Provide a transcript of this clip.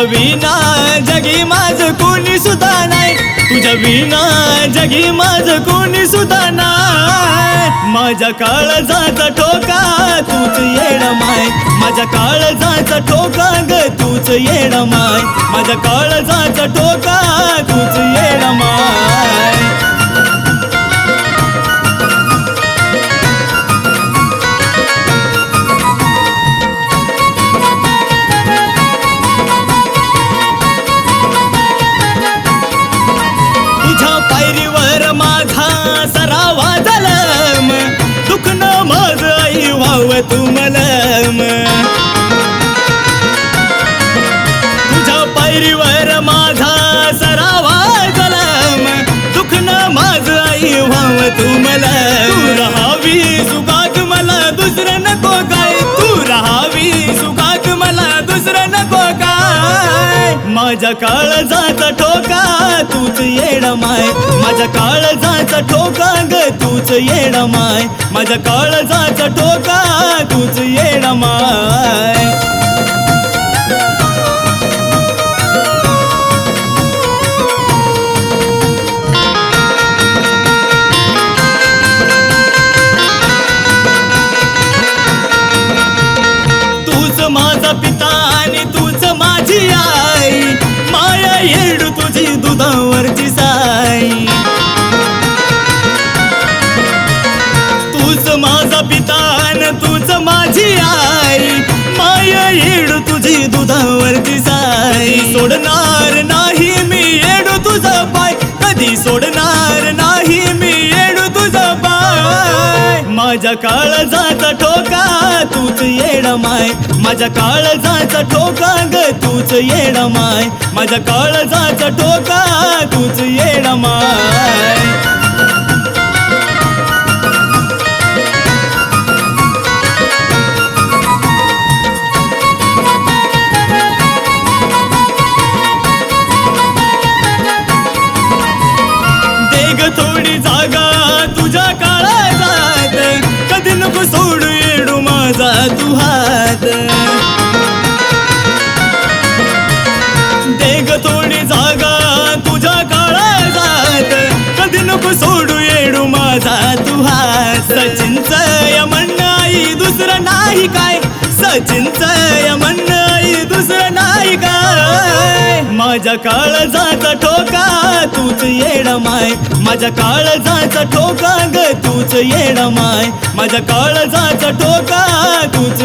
विना जगी माझ कोणी सुद्धा नाही. तुझ्या विना जगी माझ कोणी सुद्धा नाही. माझ्या काळजाचा ठोका तूच येण माय. माझ्या काळजाचा ठोका ग तूच येण माय. माझ्या काळजाचा ठोका तूच ये तू मलम तुझ्या पायरीवर माझा सरावा कलम दुख न माझ आई व्हाव तू मला राहावी सुखात मला दुसरं नको काय. तू राहावी सुखात मला दुसरं नको काय. माझ्या काळजाचा ठोका तूच येणं माय. माझ्या काळजाचा ठोका ग तूच येणं माय. माझ्या काळजाचा ठोका पिता आणि तूच माझी आई. माया येडू तुझी दुधावरची साई. तूच माझा पिता आणि तूच माझी आई. माया येडू तुझी दुधावरची साई. सोडणार नाही मी येडू तुझा पाय. कधी सोडणार नाही मी येडू तुझा पाय. माझ्या काळजाचा ठोका ठोक माय. माझ्या काळजाचा ठोका ग तूच येड माय. माझ्या काळजाचा ठोका तूच येड माय. थोडी जागा तुझ्या काळात कधी नको सोडू येडू माझा तुहा देग थोडी जागा तुझ्या काळा काळात कधी नको सोडू येडू माझा तुहा हात. सचिनच म्हणणं दुसरं नाही काय? सचिनच म्हणणं आई दुसरं नाही काय? माझ्या काळजाचा ठोका तूच येड माय. माझ्या काळजाचा ठोका ग तूच येड माय. माझ्या काळजाचा ठोका तूच